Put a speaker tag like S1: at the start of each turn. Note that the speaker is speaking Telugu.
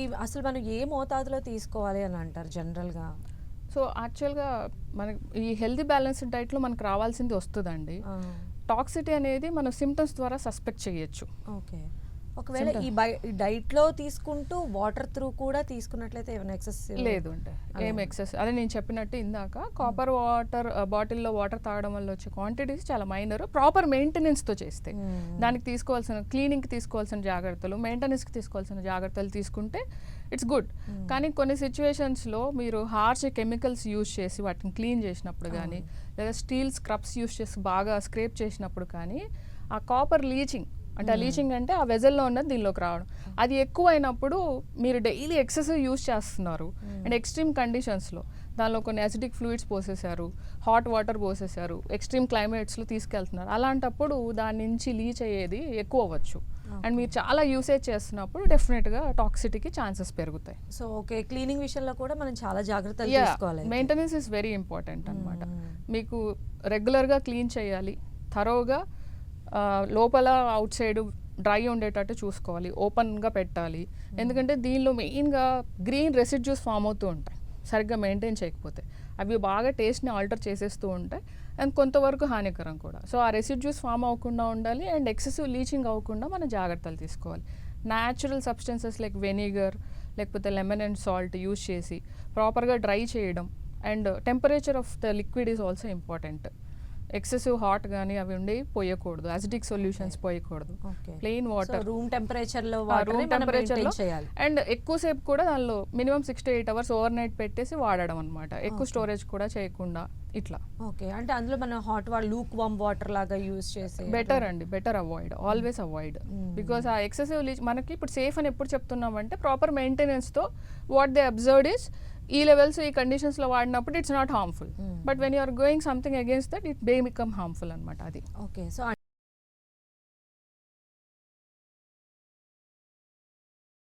S1: ఇది అసలు మనం ఏ మోతాదులో తీసుకోవాలి అని అంటారు జనరల్గా?
S2: సో యాక్చువల్గా మనకి ఈ హెల్తీ బ్యాలెన్స్డ్ డైట్లో మనకు రావాల్సింది వస్తుందండి. టాక్సిటీ అనేది మనం సిమ్టమ్స్ ద్వారా సస్పెక్ట్ చేయొచ్చు.
S1: ఓకే. ఒకవేళ ఈ బై డైట్లో తీసుకుంటూ వాటర్ త్రూ కూడా తీసుకున్నట్లయితే ఏమైనా ఎక్సెస్
S2: లేదు. అంటే ఏం ఎక్సెస్ అదే నేను చెప్పినట్టు ఇందాక కాపర్ వాటర్ బాటిల్లో వాటర్ తాగడం వల్ల వచ్చే క్వాంటిటీస్ చాలా మైనర్ ప్రాపర్ మెయింటెనెన్స్తో చేస్తే. దానికి తీసుకోవాల్సిన క్లీనింగ్కి తీసుకోవాల్సిన జాగ్రత్తలు మెయింటెనెన్స్కి తీసుకోవాల్సిన జాగ్రత్తలు తీసుకుంటే ఇట్స్ గుడ్ కానీ కొన్ని సిచ్యువేషన్స్లో మీరు హార్ష్ కెమికల్స్ యూజ్ చేసి వాటిని క్లీన్ చేసినప్పుడు కానీ లేదా స్టీల్ స్క్రబ్స్ యూజ్ చేసి బాగా స్క్రేప్ చేసినప్పుడు కానీ ఆ కాపర్ లీచింగ్ అంటే ఆ లీచింగ్ అంటే ఆ వెజల్లో ఉన్నది దీనిలోకి రావడం. అది ఎక్కువ అయినప్పుడు మీరు డైలీ ఎక్సెసివ్ యూజ్ చేస్తున్నారు. అండ్ ఎక్స్ట్రీమ్ కండిషన్స్లో దానిలో కొన్ని అసిడిక్ ఫ్లూయిడ్స్ పోసేశారు హాట్ వాటర్ పోసేశారు ఎక్స్ట్రీమ్ క్లైమేట్స్లో తీసుకెళ్తున్నారు. అలాంటప్పుడు దాని నుంచి లీచ్ అయ్యేది ఎక్కువ అవ్వచ్చు. అండ్ మీరు చాలా యూసేజ్ చేస్తున్నప్పుడు డెఫినెట్గా టాక్సిటీకి ఛాన్సెస్ పెరుగుతాయి.
S1: సో ఓకే క్లీనింగ్ విషయంలో కూడా మనం చాలా జాగ్రత్తలు తీసుకోవాలి.
S2: మెయింటెనెన్స్ ఇస్ వెరీ ఇంపార్టెంట్ అనమాట మీకు రెగ్యులర్గా క్లీన్ చేయాలి థరోగా లోపల అవుట్ సైడ్ డ్రై ఉండేటట్టు చూసుకోవాలి ఓపెన్గా పెట్టాలి. ఎందుకంటే దీనిలో మెయిన్గా గ్రీన్ రెసిడ్యూస్ ఫామ్ అవుతూ ఉంటాయి సరిగ్గా మెయింటైన్ చేయకపోతే. అవి బాగా టేస్ట్ని ఆల్టర్ చేసేస్తూ ఉంటాయి అండ్ కొంతవరకు హానికరం కూడా. సో ఆ రెసిడ్యూస్ ఫామ్ అవ్వకుండా ఉండాలి అండ్ ఎక్సెసివ్ లీచింగ్ అవ్వకుండా మనం జాగ్రత్తలు తీసుకోవాలి. న్యాచురల్ సబ్స్టెన్సెస్ లైక్ వెనిగర్ లేకపోతే లెమన్ అండ్ సాల్ట్ యూస్ చేసి ప్రాపర్గా డ్రై చేయడం and temperature of the liquid is also important. Excessive hot కానీ అవి ఉండి పోయకూడదు. అసిడిక్ సొల్యూషన్స్ పోయకూడదు. ప్లెయిన్ వాటర్
S1: రూమ్ టెంపరేచర్లో
S2: రూమ్ టెంపరేచర్లో
S1: చేయాలి.
S2: అండ్ ఎక్కువసేపు కూడా దానిలో minimum six to eight hours overnight పెట్టేసి వాడడం అనమాట ఎక్కువ స్టోరేజ్ కూడా చేయకుండా ఇట్లా.
S1: ఓకే అంటే అందులో మనం hot water lukewarm water లాగా యూస్ చేసి
S2: బెటర్ అండి. Better avoid always avoid because ఆ ఎక్సెసివ్ మనకి ఇప్పుడు సేఫ్ అని ఎప్పుడు చెప్తున్నామంటే ప్రాపర్ మెయింటెనెన్స్తో వాట్ దే అబ్జర్వ్డ్ ఇస్ ఈ లెవెల్స్ ఈ కండిషన్స్లో వాడినప్పుడు it's not harmful but when you are going something against that it they become harmful అనమాట అది.
S1: Okay so